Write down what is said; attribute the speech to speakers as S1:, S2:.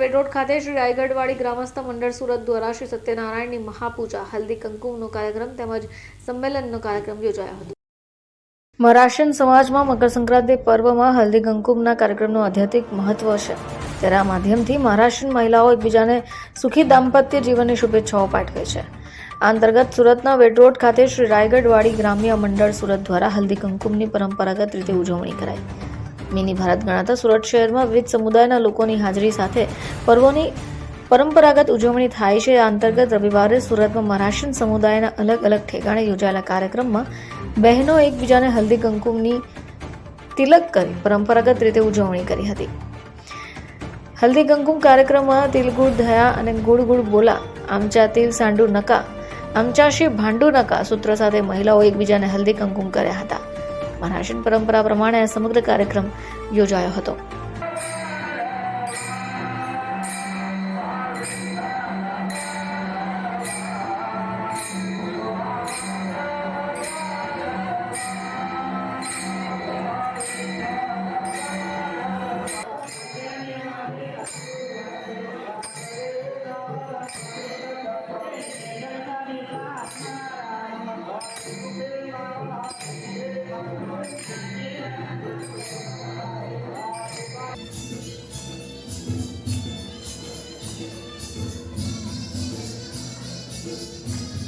S1: વેડ road ખાતે શ્રી રાયગઢવાડી ગ્રામસ્થ મંડળ સુરત દ્વારા શ્રી સત્યનારાયણની મહાપૂજા, હલ્દી કંકુમનો કાર્યક્રમ તેમજ સંમેલનનો કાર્યક્રમ યોજાયો હતો. મહારાષ્ટ્રીયન સમાજમાં મકર સંક્રાંતિ પર્વમાં હલ્દી કંકુમના કાર્યક્રમનું આધ્યાત્મિક મહત્વ છે. આ માધ્યમથી મહારાષ્ટ્રીયન મહિલાઓ એકબીજાને સુખી દાંપત્ય જીવનની શુભેચ્છાઓ પાઠવે છે. આ અંતર્ગત સુરતના વેડરોડ ખાતે શ્રી રાયગઢવાડી ગ્રામ્ય મંડળ સુરત દ્વારા હલ્દી કંકુમની પરંપરાગત રીતે ઉજવણી કરાઈ. મિની ભારત ગણાતા સુરત શહેરમાં વિવિધ સમુદાયના લોકોની હાજરી સાથે પર્વોની પરંપરાગત ઉજવણી થાય છે. આ અંતર્ગત રવિવારે સુરતમાં મરાઠન સમુદાયના અલગ અલગ ઠેકાણે યોજાયેલા કાર્યક્રમમાં બહેનો એકબીજાને હલ્દી કંકુમની તિલક કરી પરંપરાગત રીતે ઉજવણી કરી હતી. હલ્દી કંકુમ કાર્યક્રમમાં તિલગુડ ધયા અને ગુડ ગુડ બોલા, આમચા તિલ સાંડુ નકા આમચાશી ભાંડુ નકા સૂત્ર સાથે મહિલાઓ એકબીજાને હલ્દી કંકુમ કર્યા હતા. મહારાષ્ટ્રીયન પરંપરા પ્રમાણે સમગ્ર કાર્યક્રમ યોજાયો હતો. Thank you.